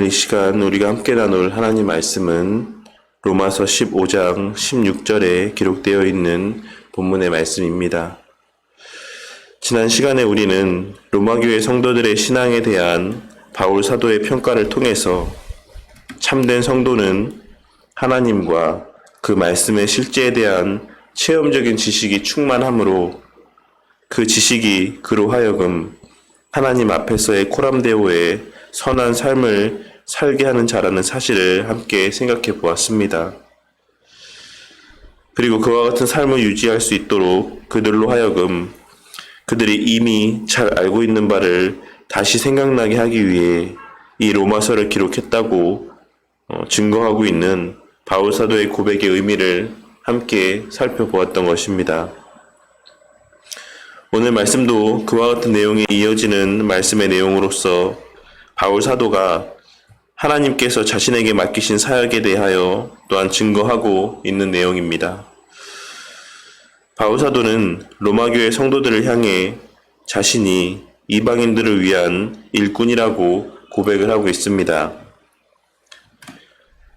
오늘 이 시간 우리가 함께 나눌 하나님 말씀은 로마서 15장 16절에 기록되어 있는 본문의 말씀입니다. 지난 시간에 우리는 로마교회 성도들의 신앙에 대한 바울 사도의 평가를 통해서 참된 성도는 하나님과 그 말씀의 실제에 대한 체험적인 지식이 충만하므로 그 지식이 그로 하여금 하나님 앞에서의 코람데오의 선한 삶을 살게 하는 자라는 사실을 함께 생각해 보았습니다. 그리고 그와 같은 삶을 유지할 수 있도록 그들로 하여금 그들이 이미 잘 알고 있는 바를 다시 생각나게 하기 위해 이 로마서를 기록했다고 어, 증거하고 있는 바울 사도의 고백의 의미를 함께 살펴보았던 것입니다. 오늘 말씀도 그와 같은 내용이 이어지는 말씀의 내용으로서 바울 사도가 하나님께서 자신에게 맡기신 사역에 대하여 또한 증거하고 있는 내용입니다. 바울 사도는 로마교회 성도들을 향해 자신이 이방인들을 위한 일꾼이라고 고백을 하고 있습니다.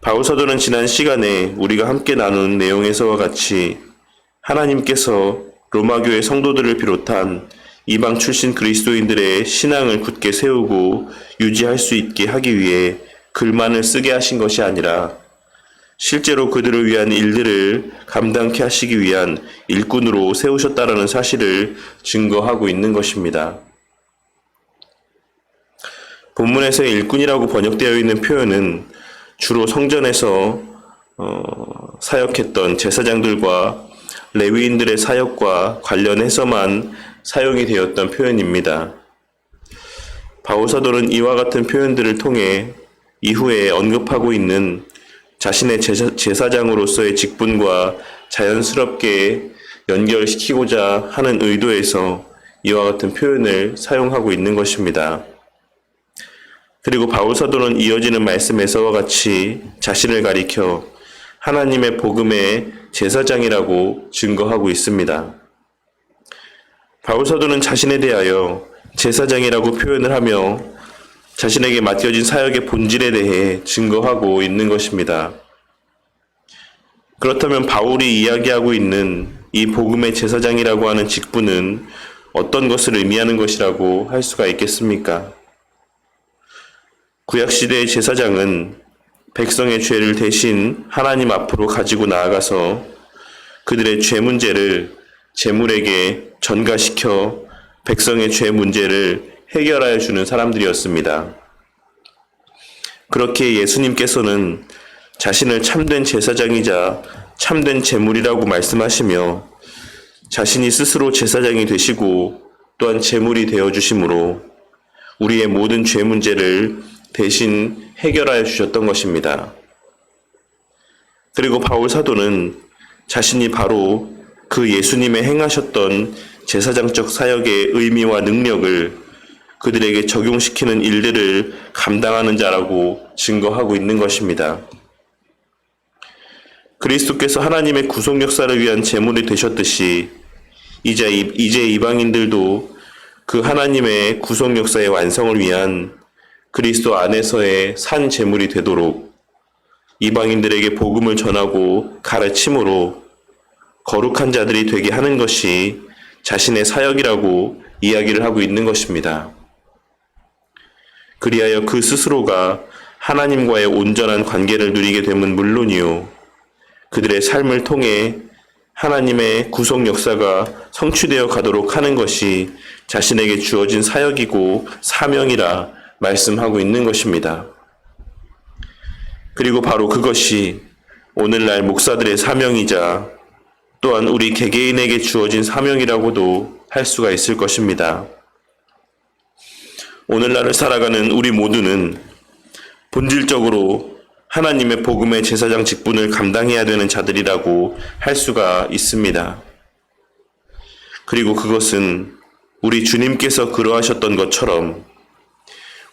바울 사도는 지난 시간에 우리가 함께 나눈 내용에서와 같이 하나님께서 로마교회 성도들을 비롯한 이방 출신 그리스도인들의 신앙을 굳게 세우고 유지할 수 있게 하기 위해 글만을 쓰게 하신 것이 아니라 실제로 그들을 위한 일들을 감당케 하시기 위한 일꾼으로 세우셨다라는 사실을 증거하고 있는 것입니다. 본문에서의 일꾼이라고 번역되어 있는 표현은 주로 성전에서 어, 사역했던 제사장들과 레위인들의 사역과 관련해서만 사용이 되었던 표현입니다. 바오사도는 이와 같은 표현들을 통해 이후에 언급하고 있는 자신의 제사, 장으로서의 직분과 자연스럽게 연결시키고자 하는 의도에서 이와 같은 표현을 사용하고 있는 것입니다. 그리고 바울 사도는 이어지는 말씀에서와 같이 자신을 가리켜 하나님의 복음의 제사장이라고 증거하고 있습니다. 바울 사도는 자신에 대하여 제사장이라고 표현을 하며 자신에게 맡겨진 사역의 본질에 대해 증거하고 있는 것입니다. 그렇다면 바울이 이야기하고 있는 이 복음의 제사장이라고 하는 직분은 어떤 것을 의미하는 것이라고 할 수가 있겠습니까? 구약시대의 제사장은 백성의 죄를 대신 하나님 앞으로 가지고 나아가서 그들의 죄 문제를 제물에게 전가시켜 백성의 죄 문제를 해결하여 주는 사람들이었습니다. 그렇게 예수님께서는 자신을 참된 제사장이자 참된 제물이라고 말씀하시며 자신이 스스로 제사장이 되시고 또한 제물이 되어 주심으로 우리의 모든 죄 문제를 대신 해결하여 주셨던 것입니다. 그리고 바울 사도는 자신이 바로 그 예수님의 행하셨던 제사장적 사역의 의미와 능력을 그들에게 적용시키는 일들을 감당하는 자라고 증거하고 있는 것입니다. 그리스도께서 하나님의 구속 역사를 위한 제물이 되셨듯이 이제, 이제 이방인들도 그 하나님의 구속 역사의 완성을 위한 그리스도 안에서의 산 제물이 되도록 이방인들에게 복음을 전하고 가르침으로 거룩한 자들이 되게 하는 것이 자신의 사역이라고 이야기를 하고 있는 것입니다. 그리하여 그 스스로가 하나님과의 온전한 관계를 누리게 되면 물론이요. 그들의 삶을 통해 하나님의 구속 역사가 성취되어 가도록 하는 것이 자신에게 주어진 사역이고 사명이라 말씀하고 있는 것입니다. 그리고 바로 그것이 오늘날 목사들의 사명이자 또한 우리 개개인에게 주어진 사명이라고도 할 수가 있을 것입니다. 오늘날을 살아가는 우리 모두는 본질적으로 하나님의 복음의 제사장 직분을 감당해야 되는 자들이라고 할 수가 있습니다. 그리고 그것은 우리 주님께서 그러하셨던 것처럼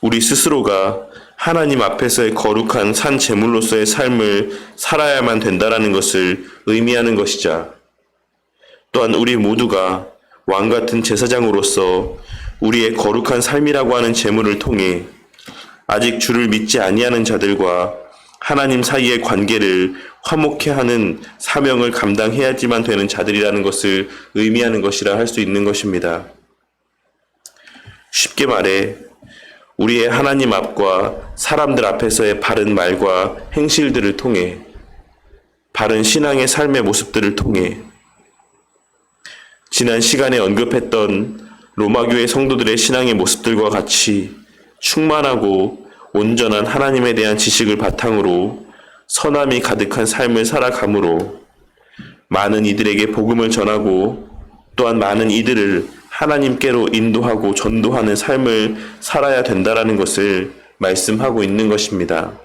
우리 스스로가 하나님 앞에서의 거룩한 산 제물로서의 삶을 살아야만 된다라는 것을 의미하는 것이자 또한 우리 모두가 왕 같은 제사장으로서 우리의 거룩한 삶이라고 하는 제물을 통해 아직 주를 믿지 아니하는 자들과 하나님 사이의 관계를 화목해 하는 사명을 감당해야지만 되는 자들이라는 것을 의미하는 것이라 할 수 있는 것입니다. 쉽게 말해 우리의 하나님 앞과 사람들 앞에서의 바른 말과 행실들을 통해 바른 신앙의 삶의 모습들을 통해 지난 시간에 언급했던 로마교회 성도들의 신앙의 모습들과 같이 충만하고 온전한 하나님에 대한 지식을 바탕으로 선함이 가득한 삶을 살아감으로 많은 이들에게 복음을 전하고 또한 많은 이들을 하나님께로 인도하고 전도하는 삶을 살아야 된다라는 것을 말씀하고 있는 것입니다.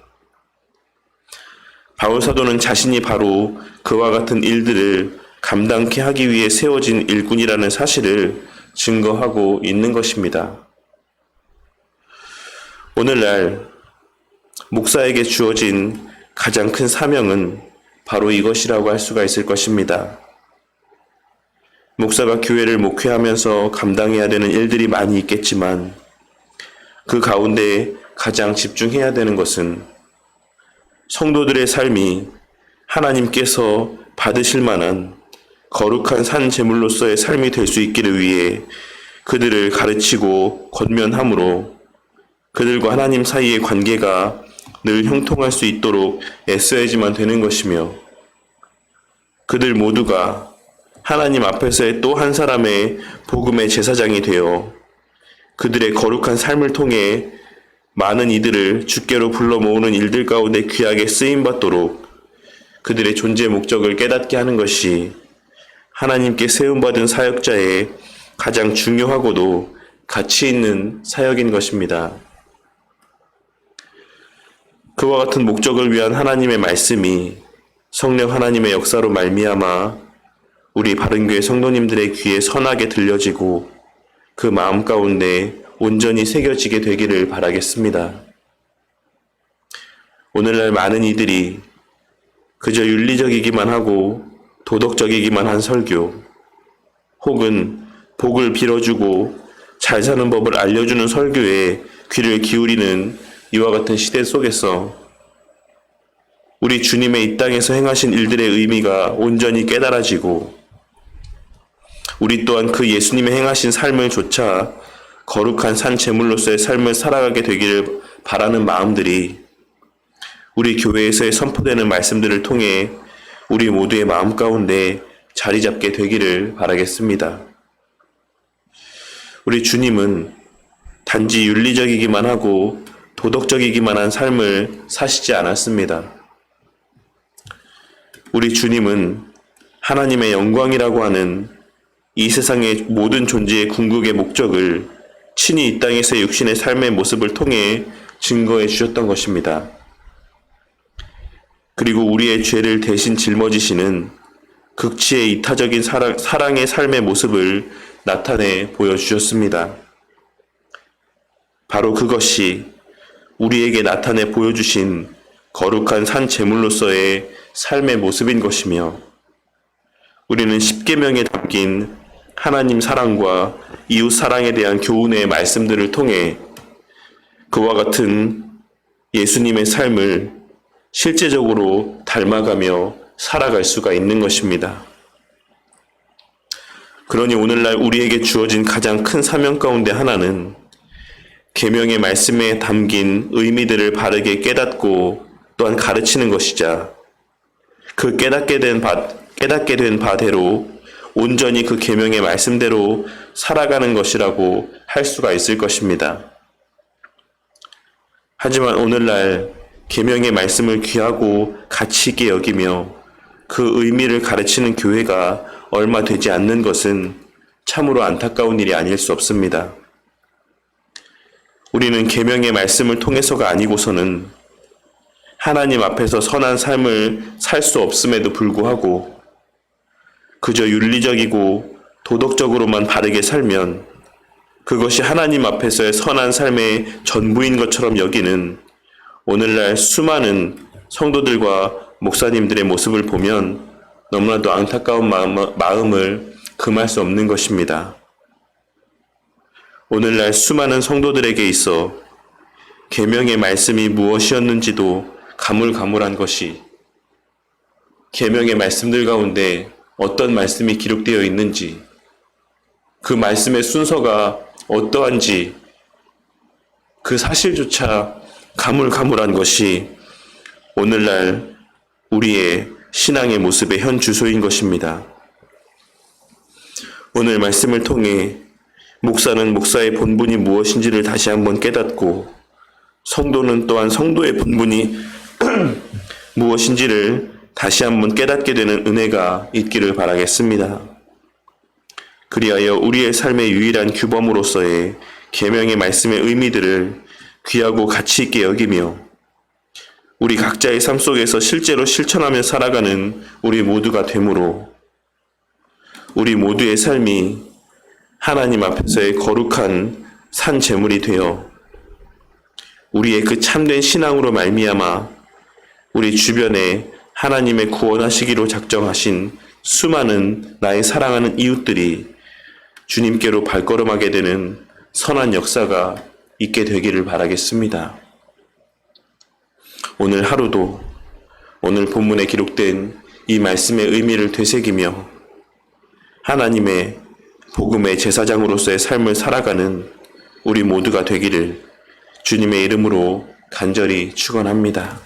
바울 사도는 자신이 바로 그와 같은 일들을 감당케 하기 위해 세워진 일꾼이라는 사실을 증거하고 있는 것입니다. 오늘날 목사에게 주어진 가장 큰 사명은 바로 이것이라고 할 수가 있을 것입니다. 목사가 교회를 목회하면서 감당해야 되는 일들이 많이 있겠지만 그 가운데 가장 집중해야 되는 것은 성도들의 삶이 하나님께서 받으실 만한 거룩한 산 제물로서의 삶이 될 수 있기를 위해 그들을 가르치고 권면함으로 그들과 하나님 사이의 관계가 늘 형통할 수 있도록 애써야지만 되는 것이며 그들 모두가 하나님 앞에서의 또 한 사람의 복음의 제사장이 되어 그들의 거룩한 삶을 통해 많은 이들을 주께로 불러 모으는 일들 가운데 귀하게 쓰임 받도록 그들의 존재 목적을 깨닫게 하는 것이 하나님께 세움받은 사역자의 가장 중요하고도 가치 있는 사역인 것입니다. 그와 같은 목적을 위한 하나님의 말씀이 성령 하나님의 역사로 말미암아 우리 바른교회 성도님들의 귀에 선하게 들려지고 그 마음 가운데 온전히 새겨지게 되기를 바라겠습니다. 오늘날 많은 이들이 그저 윤리적이기만 하고 도덕적이기만 한 설교, 혹은 복을 빌어주고 잘 사는 법을 알려주는 설교에 귀를 기울이는 이와 같은 시대 속에서 우리 주님의 이 땅에서 행하신 일들의 의미가 온전히 깨달아지고 우리 또한 그 예수님의 행하신 삶을 조차 거룩한 산 제물로서의 삶을 살아가게 되기를 바라는 마음들이 우리 교회에서의 선포되는 말씀들을 통해 우리 모두의 마음 가운데 자리 잡게 되기를 바라겠습니다. 우리 주님은 단지 윤리적이기만 하고 도덕적이기만 한 삶을 사시지 않았습니다. 우리 주님은 하나님의 영광이라고 하는 이 세상의 모든 존재의 궁극의 목적을 친히 이 땅에서 육신의 삶의 모습을 통해 증거해 주셨던 것입니다. 그리고 우리의 죄를 대신 짊어지시는 극치의 이타적인 사랑, 사랑의 삶의 모습을 나타내 보여주셨습니다. 바로 그것이 우리에게 나타내 보여주신 거룩한 산 제물로서의 삶의 모습인 것이며 우리는 십계명에 담긴 하나님 사랑과 이웃 사랑에 대한 교훈의 말씀들을 통해 그와 같은 예수님의 삶을 실제적으로 닮아가며 살아갈 수가 있는 것입니다. 그러니 오늘날 우리에게 주어진 가장 큰 사명 가운데 하나는 계명의 말씀에 담긴 의미들을 바르게 깨닫고 또한 가르치는 것이자 그 깨닫게 된 바, 깨닫게 된 바대로 온전히 그 계명의 말씀대로 살아가는 것이라고 할 수가 있을 것입니다. 하지만 오늘날 계명의 말씀을 귀하고 가치 있게 여기며 그 의미를 가르치는 교회가 얼마 되지 않는 것은 참으로 안타까운 일이 아닐 수 없습니다. 우리는 계명의 말씀을 통해서가 아니고서는 하나님 앞에서 선한 삶을 살 수 없음에도 불구하고 그저 윤리적이고 도덕적으로만 바르게 살면 그것이 하나님 앞에서의 선한 삶의 전부인 것처럼 여기는 오늘날 수많은 성도들과 목사님들의 모습을 보면 너무나도 안타까운 마음, 을 금할 수 없는 것입니다. 오늘날 수많은 성도들에게 있어 계명의 말씀이 무엇이었는지도 가물가물한 것이 계명의 말씀들 가운데 어떤 말씀이 기록되어 있는지 그 말씀의 순서가 어떠한지 그 사실조차 가물가물한 것이 오늘날 우리의 신앙의 모습의 현 주소인 것입니다. 오늘 말씀을 통해 목사는 목사의 본분이 무엇인지를 다시 한번 깨닫고 성도는 또한 성도의 본분이 무엇인지를 다시 한번 깨닫게 되는 은혜가 있기를 바라겠습니다. 그리하여 우리의 삶의 유일한 규범으로서의 계명의 말씀의 의미들을 귀하고 가치 있게 여기며 우리 각자의 삶 속에서 실제로 실천하며 살아가는 우리 모두가 되므로 우리 모두의 삶이 하나님 앞에서의 거룩한 산 제물이 되어 우리의 그 참된 신앙으로 말미암아 우리 주변에 하나님의 구원하시기로 작정하신 수많은 나의 사랑하는 이웃들이 주님께로 발걸음하게 되는 선한 역사가 있게 되기를 바라겠습니다. 오늘 하루도 오늘 본문에 기록된 이 말씀의 의미를 되새기며 하나님의 복음의 제사장으로서의 삶을 살아가는 우리 모두가 되기를 주님의 이름으로 간절히 축원합니다.